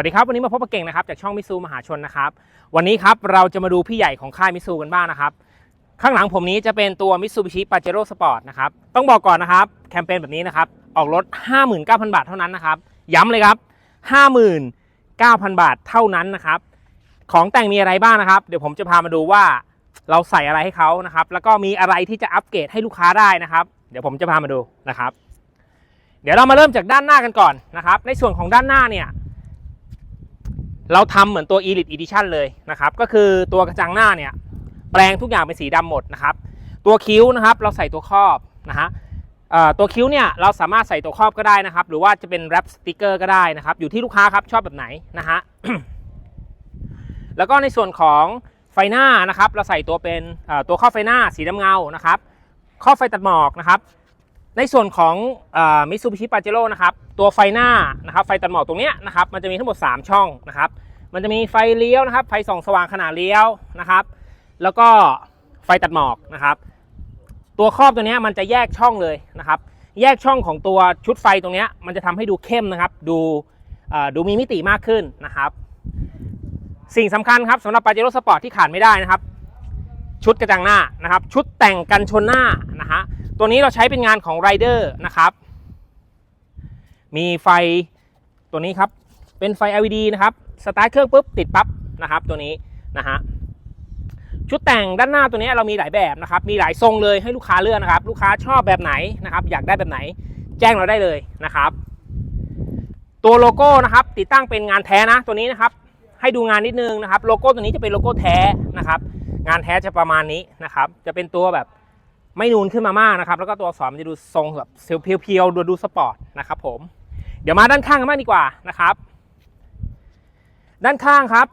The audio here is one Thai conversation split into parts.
วัสดีครับ วันนี้มาพบกับเก่งนะครับจากช่องมิซูมหาชนนะครับวันนี้ครับเราจะมาดูพี่ใหญ่ของค่ายมิซูกันบ้างนะครับข้างหลังผมนี้จะเป็นตัวมิซูบิชิปาเจโร่สปอร์ตนะครับต้องบอกก่อนนะครับแคมเปญแบบนี้นะครับออกรถ 59,000 บาทเท่านั้นนะครับย้ำเลยครับ 59,000 บาทเท่านั้นนะครับของแต่งมีอะไรบ้างนะครับ เดี๋ยวผมจะพามาดูว่าเราใส่อะไรให้เขานะครับแล้วก็มีอะไรที่จะอัปเกรดให้ลูกค้าได้นะครับ เดี๋ยวผมจะพามาดูนะครับ เดี๋ยวเรามาเริ่มจากด้านหน้ากันก่อนนะครับในส่วนของด้านหน้าเนี่ย เราทำเหมือนตัว Elite Edition เลยนะครับ ก็คือตัวกระจังหน้าเนี่ยแปลงทุกอย่างเป็นสีดำหมดนะครับ ตัวคิ้วนะครับเราใส่ตัวครอบนะฮะตัวคิ้วเนี่ยเราสามารถใส่ตัวครอบก็ได้นะครับ หรือว่าจะเป็นแรปสติกเกอร์ก็ได้นะครับ อยู่ที่ลูกค้าครับชอบแบบไหนนะฮะแล้วก็ในส่วนของไฟหน้านะครับ เราใส่ตัวเป็นตัวครอบไฟหน้าสีดำเงานะครับครอบไฟตัดหมอกนะครับ ในส่วนของมิซูบิชิปาเจโร่นะครับตัวไฟหน้านะครับไฟตัดหมอกตรงนี้นะครับมันจะมีทั้งหมด 3 ช่องนะครับ มันจะมีไฟเลี้ยวนะครับ ไฟส่องสว่างขนาดเลี้ยวนะครับ แล้วก็ไฟตัดหมอกนะครับ ตัวครอบตัวนี้มันจะแยกช่องเลยนะครับ แยกช่องของตัวชุดไฟตรงนี้มันจะทำให้ดูเข้มนะครับ ดูดูมีมิติมากขึ้นนะครับ สิ่งสำคัญครับสำหรับปาเจโร่สปอร์ตที่ขาดไม่ได้นะครับ ชุดกระจังหน้านะครับ ชุดแต่งกันชนหน้านะฮะ ตัวนี้เราใช้เป็นงานของไรเดอร์นะครับ มีไฟตัวนี้ครับ เป็นไฟ LED นะครับ สตาร์ทเครื่องปุ๊บติดปั๊บนะครับตัวนี้นะฮะ ชุดแต่งด้านหน้าตัวนี้เรามีหลายแบบนะครับ มีหลายทรงเลยให้ลูกค้าเลือกนะครับ ลูกค้าชอบแบบไหนนะครับ อยากได้แบบไหนแจ้งเราได้เลยนะครับ ตัวโลโก้นะครับ ติดตั้งเป็นงานแท้นะตัวนี้นะครับ ให้ดูงานนิดนึงนะครับ โลโก้ตัวนี้จะเป็นโลโก้แท้นะครับ งานแท้จะประมาณนี้นะครับ จะเป็นตัวแบบ ไม่นูนขึ้นมามากนะครับ แล้วก็ตัวอักษรมันจะดูทรงแบบเพียวๆดูดูสปอร์ตนะครับผมเดี๋ยวมาด้านข้างกันบ้างดีกว่านะครับ ด้านข้างครับ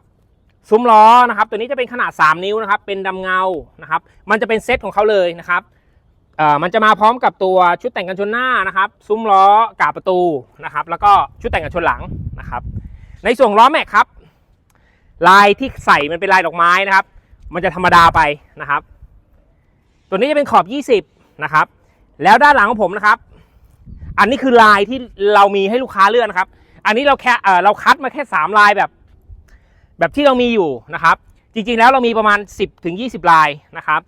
ซุ้มล้อนะครับ ตัวนี้จะเป็นขนาด 3 นิ้วนะครับ เป็นดำเงานะครับ มันจะเป็นเซตของเขาเลยนะครับเอ่อมันจะมาพร้อมกับตัวชุดแต่งกันชนหน้านะครับ ซุ้มล้อกาบประตูนะครับ แล้วก็ชุดแต่งกันชนหลังนะครับ ในส่วนล้อแม็กครับ ลายที่ใส่มันเป็นลายดอกไม้นะครับ มันจะธรรมดาไปนะครับ ตัวนี้จะเป็นขอบ 20 นะครับ แล้วด้านหลังของผมนะครับ อันนี้คือลายที่เรามีให้ลูกค้าเลือกนะครับ อันนี้เราแค่เราคัดมาแค่ 3 ลายแบบ แบบที่เรามีอยู่นะครับ จริงๆแล้วเรามีประมาณ 10ถึง20 ลายนะครับ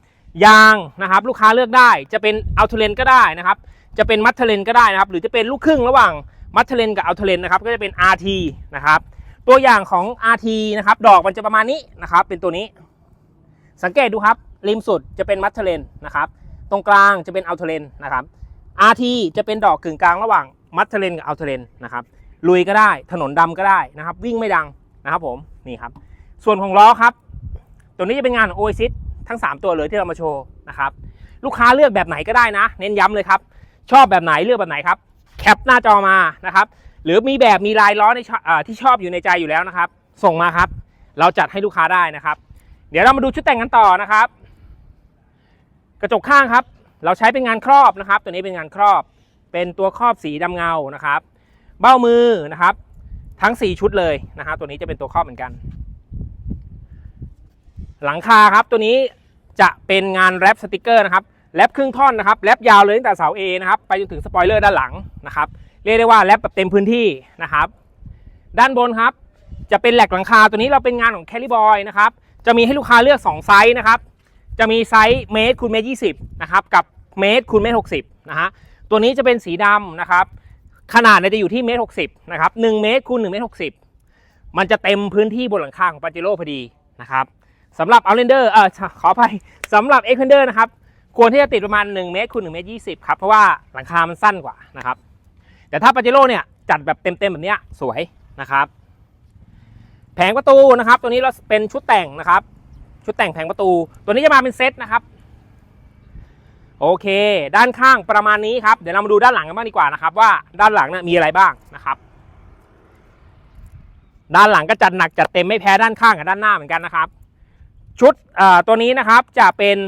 ยางนะครับลูกค้าเลือกได้จะเป็นอัลเทเลนก็ได้นะครับ จะเป็นมัทเทเลนก็ได้นะครับ หรือจะเป็นลูกครึ่งระหว่างมัทเทเลนกับอัลเทเลนนะครับ ก็จะเป็น RT นะครับ ตัวอย่างของ RT นะครับ ดอกมันจะประมาณนี้นะครับ เป็นตัวนี้ สังเกตดูครับ ริมสุดจะเป็นมัทเทเลนนะครับ ตรงกลางจะเป็นอัลเทเลนนะครับ RT จะเป็นดอกกึ่งกลางระหว่างมัทเทเลนกับอัลเทเลนนะครับ ลุยก็ได้ ถนนดำก็ได้นะครับ วิ่งไม่ดังนะครับผม นี่ครับ ส่วนของล้อครับ ตัวนี้จะเป็นงานของ Oasis ทั้ง 3 ตัวเลยที่เรามาโชว์นะครับ ลูกค้าเลือกแบบไหนก็ได้นะ เน้นย้ำเลยครับ ชอบแบบไหนเลือกแบบไหนครับ แคปหน้าจอมานะครับ หรือมีแบบมีลายล้อในอที่ชอบอยู่ในใจอยู่แล้วนะครับ ส่งมาครับ เราจัดให้ลูกค้าได้นะครับ เดี๋ยวเรามาดูชุดแต่งกันต่อนะครับ กระจกข้างครับ เราใช้เป็นงานครอบนะครับ ตัวนี้เป็นงานครอบ เป็นตัวครอบสีดำเงานะครับ เบ้ามือนะครับ ทั้ง 4 ชุดเลยนะครับตัวนี้จะเป็นตัวครอบเหมือนกัน หลังคาครับตัวนี้จะเป็นงานแรปสติกเกอร์นะครับแรปครึ่งท่อนนะครับแรปยาวเลยตั้งแต่เสา A นะครับไปจนถึงสปอยเลอร์ด้านหลังนะครับเรียกได้ว่าแรปแบบเต็มพื้นที่นะครับ ด้านบนครับ จะเป็นแหลกหลังคาตัวนี้เราเป็นงานของแคลิบอยนะครับ จะมีให้ลูกค้าเลือก2ไซส์นะครับ จะมีไซส์เมตรคูณเมตรยีนะครับกับเมตรคูณเมตรหกสิบนะฮะตัวนี้จะเป็นสีดำนะครับ ขนาดเนี่ยจะอยู่ที่เมตรหกสิบนะครับหนึ่งเมตรคูณหนึ่งเมตรหกสิบมันจะเต็มพื้นที่บนหลังคาของปาเจโร่พอดีนะครับสำหรับ Outlander เออขออภัยสำหรับ Expander นะครับควรที่จะติดประมาณ 1 เมตรคูณ1เมตร20ครับเพราะว่าหลังคามันสั้นกว่านะครับแต่ถ้าปาเจโร่เนี่ยจัดแบบเต็มๆแบบเนี้ยสวยนะครับ แผงประตูนะครับ ตัวนี้เราเป็นชุดแต่งนะครับ ชุดแต่งแผงประตู ตัวนี้จะมาเป็นเซตนะครับโอเค ด้านข้างประมาณนี้ครับ เดี๋ยวเรามาดูด้านหลังกันบ้างดีกว่านะครับ ว่าด้านหลังเนี่ยมีอะไรบ้างนะครับ ด้านหลังก็จัดหนักจัดเต็มไม่แพ้ด้านข้างกับด้านหน้าเหมือนกันนะครับ ชุดอ่อตัวนี้นะครับจะเป็น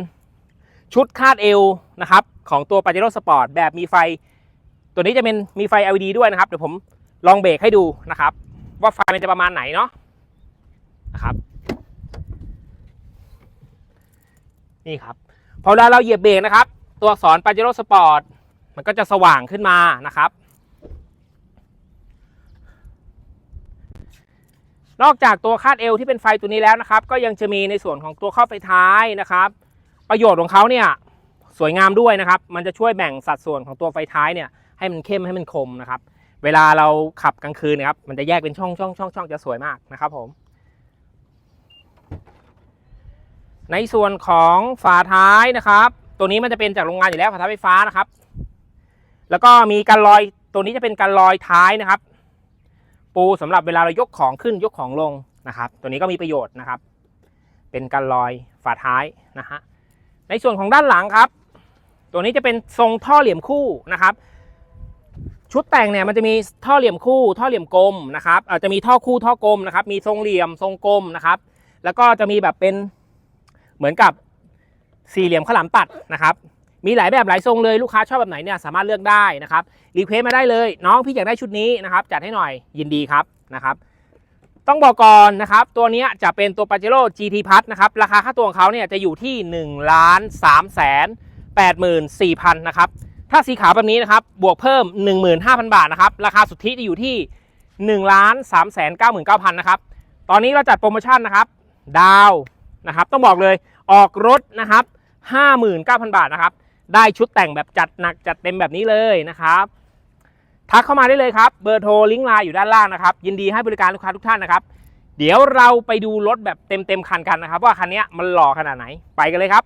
ชุดคาดเอวนะครับ ของตัว Pajero Sport แบบมีไฟ ตัวนี้จะเป็นมีไฟ LED ด้วยนะครับ เดี๋ยวผมลองเบรกให้ดูนะครับ ว่าไฟมันจะประมาณไหนเนาะ นะครับ นี่ครับ พอเวลาเราเหยียบเบรกนะครับ ตัวอักษร Pajero Sport มันก็จะสว่างขึ้นมานะครับ นอกจากตัวคาดเอวที่เป็นไฟตัวนี้แล้วนะครับ ก็ยังจะมีในส่วนของตัวครอบไฟท้ายนะครับ ประโยชน์ของเขาเนี่ยสวยงามด้วยนะครับ มันจะช่วยแบ่งสัดส่วนของตัวไฟท้ายเนี่ยให้มันเข้มให้มันคมนะครับ เวลาเราขับกลางคืนนะครับ มันจะแยกเป็นช่องช่องช่องช่องจะสวยมากนะครับผม ในส่วนของฝาท้ายนะครับ ตัวนี้มันจะเป็นจากโรงงานอยู่แล้วฝาท้ายไฟฟ้านะครับ แล้วก็มีการลอยตัวนี้จะเป็นการลอยท้ายนะครับ ปูสำหรับเวลาเรายกของขึ้นยกของลงนะครับ ตัวนี้ก็มีประโยชน์นะครับ เป็นการลอยฝาท้ายนะฮะในส่วนของด้านหลังครับ ตัวนี้จะเป็นทรงท่อเหลี่ยมคู่นะครับ ชุดแต่งเนี่ยมันจะมีท่อเหลี่ยมคู่ ท่อเหลี่ยมกลมนะครับอาจจะมีท่อคู่ท่อกลมนะครับ มีทรงเหลี่ยมทรงกลมนะครับ แล้วก็จะมีแบบเป็น เหมือนกับสี่เหลี่ยมข้าวหลามตัดนะครับมีหลายแบบหลายทรงเลยลูกค้าชอบแบบไหนเนี่ยสามารถเลือกได้นะครับรีเควสมาได้เลย น้องพี่อยากได้ชุดนี้นะครับจัดให้หน่อยยินดีครับนะครับ ต้องบอกก่อนนะครับตัวนี้จะเป็นตัว Pajero GT Plus นะครับราคาค่าตัวของเขาเนี่ยจะอยู่ที่1ล้าน3แสน84,000นะครับถ้าสีขาวแบบนี้นะครับบวกเพิ่ม 15,000 บาทนะครับราคาสุทธิจะอยู่ที่1ล้าน3แสน99,000นะครับตอนนี้เราจัดโปรโมชั่นนะครับดาว นะครับ ต้องบอกเลยออกรถนะครับ59,000 บาทนะครับ ได้ชุดแต่งแบบจัดหนักจัดเต็มแบบนี้เลยนะครับทักเข้ามาได้เลยครับ เบอร์โทรลิงก์ไลน์อยู่ด้านล่างนะครับ ยินดีให้บริการลูกค้าทุกท่านนะครับ เดี๋ยวเราไปดูรถแบบเต็มๆคันกันนะครับ ว่าคันนี้มันหล่อขนาดไหนไปกันเลยครับ